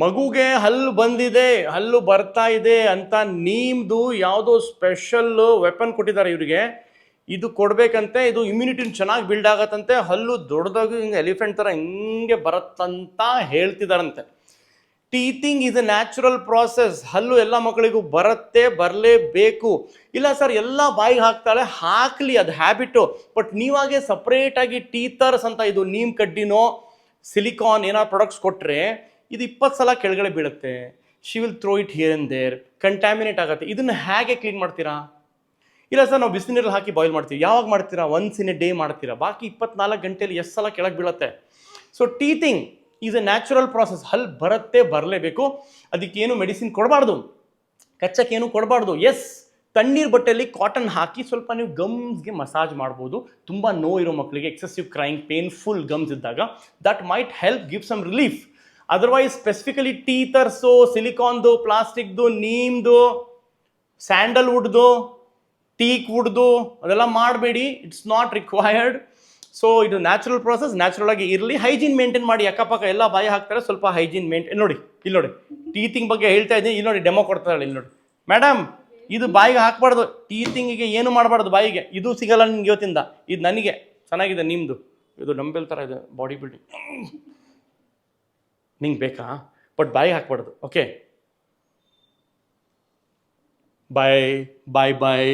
ಮಗುಗೆ ಹಲ್ಲು ಬಂದಿದೆ, ಹಲ್ಲು ಬರ್ತಾ ಇದೆ ಅಂತ ನೀಮ್ದು ಯಾವುದೋ ಸ್ಪೆಷಲ್ ವೆಪನ್ ಕೊಟ್ಟಿದ್ದಾರೆ ಇವರಿಗೆ. ಇದು ಕೊಡಬೇಕಂತೆ, ಇದು ಇಮ್ಯುನಿಟಿನ ಚೆನ್ನಾಗಿ ಬಿಲ್ಡ್ ಆಗತ್ತಂತೆ, ಹಲ್ಲು ದೊಡ್ಡದಾಗಿ ಹಿಂಗೆ ಎಲಿಫೆಂಟ್ ಥರ ಹಿಂಗೆ ಬರುತ್ತಂತ ಹೇಳ್ತಿದಾರಂತೆ. Teething is a natural process ಹಲ್ಲು ಎಲ್ಲ ಮಕ್ಕಳಿಗೂ ಬರುತ್ತೆ, ಬರಲೇಬೇಕು. ಇಲ್ಲ ಸರ್ ಎಲ್ಲ ಬಾಯಿಗೆ ಹಾಕ್ತಾಳೆ, ಹಾಕ್ಲಿ ಅದು ಹ್ಯಾಬಿಟು ಬಟ್ ನೀವಾಗೆ ಸಪ್ರೇಟಾಗಿ ಟೀತರ್ಸ್ ಅಂತ ಇದು, ನೀಮ್ ಕಡ್ಡಿನೋ ಸಿಲಿಕಾನ್ ಏನಾದ್ರು ಪ್ರಾಡಕ್ಟ್ಸ್ ಕೊಟ್ಟರೆ ಇದು ಇಪ್ಪತ್ತು ಸಲ ಕೆಳಗಡೆ ಬೀಳುತ್ತೆ. She will throw it here and there contaminate ಆಗುತ್ತೆ. ಇದನ್ನು ಹೇಗೆ ಕ್ಲೀನ್ ಮಾಡ್ತೀರಾ? ಇಲ್ಲ ಸರ್, ನಾವು ಬಿಸಿನೀರಲ್ಲಿ ಹಾಕಿ ಬಾಯ್ಲ್ ಮಾಡ್ತೀವಿ. ಯಾವಾಗ ಮಾಡ್ತೀರಾ? ಒನ್ಸ್ ಇನ್ ಎ ಡೇ ಮಾಡ್ತೀರಾ? ಬಾಕಿ ಇಪ್ಪತ್ನಾಲ್ಕು ಗಂಟೆಯಲ್ಲಿ ಎಷ್ಟು ಸಲ ಕೆಳಗೆ ಬೀಳುತ್ತೆ? So teething is a natural process ಹಲ್ ಬರುತ್ತೆ, ಬರಲೇಬೇಕು. ಅದಕ್ಕೇನು ಮೆಡಿಸಿನ್ ಕೊಡಬಾರ್ದು. ಕಚ್ಚಕ್ಕೇನು ಕೊಡಬಾರ್ದು. ಎಸ್ ತಣ್ಣೀರು ಬಟ್ಟೆಯಲ್ಲಿ ಕಾಟನ್ ಹಾಕಿ ಸ್ವಲ್ಪ ನೀವು ಗಮ್ಸ್ಗೆ ಮಸಾಜ್ ಮಾಡ್ಬೋದು. ತುಂಬ ನೋವು ಇರೋ ಮಕ್ಕಳಿಗೆ ಎಕ್ಸೆಸಿವ್ ಕ್ರೈಂಗ್ ಪೇನ್ಫುಲ್ ಗಮ್ಸ್ ಇದ್ದಾಗ that might help give some relief otherwise specifically teethers ಸಿಲಿಕಾನ್ದು ಪ್ಲಾಸ್ಟಿಕ್ದು ನೀಮ್ದು ಸ್ಯಾಂಡಲ್ವುಡ್ದು ಟೀಕ್ ವುಡ್ದು ಅದೆಲ್ಲ ಮಾಡಬೇಡಿ. ಇಟ್ಸ್ ನಾಟ್ ರಿಕ್ವೈರ್ಡ್ ಸೊ ಇದು ನ್ಯಾಚುರಲ್ ಪ್ರಾಸೆಸ್ ನ್ಯಾಚುರಲ್ ಆಗಿ ಇರಲಿ. ಹೈಜೀನ್ ಮೇಂಟೈನ್ ಮಾಡಿ, ಅಕ್ಕಪಕ್ಕ ಎಲ್ಲ ಬಾಯಿ ಹಾಕ್ತಾರೆ, ಸ್ವಲ್ಪ ಹೈಜೀನ್ ಮೇಂಟೈನ್ ನೋಡಿ, ಇಲ್ಲಿ ನೋಡಿ. ಟೀತಿಂಗ್ ಬಗ್ಗೆ ಹೇಳ್ತಾ ಇದ್ದೀನಿ. ಇಲ್ಲಿ ನೋಡಿ ಡೆಮೋ ಕೊಡ್ತಾಳೆ ಇಲ್ಲಿ ನೋಡಿ. ಮೇಡಮ್ ಇದು ಬಾಯಿಗೆ ಹಾಕ್ಬಾರ್ದು. ಟೀತಿಂಗಿಗೆ ಏನು ಮಾಡಬಾರ್ದು ಬಾಯಿಗೆ? ಇದು ಸಿಗಲ್ಲ ನಿಮ್ಗೆ ಇವತ್ತಿಂದ. ಇದು ನನಗೆ. ಚೆನ್ನಾಗಿದೆ ನಿಮ್ಮದು ಇದು ಡಂಬೆಲ್ ಥರ ಇದೆ ಬಾಡಿ ಬಿಲ್ಡಿಂಗ್ ನಿಂಗೆ ಬೇಕಾ ಬಟ್ ಬಾಯಿಗೆ ಹಾಕ್ಬಾರ್ದು ಓಕೆ ಬಾಯ್ ಬಾಯ್ ಬಾಯ್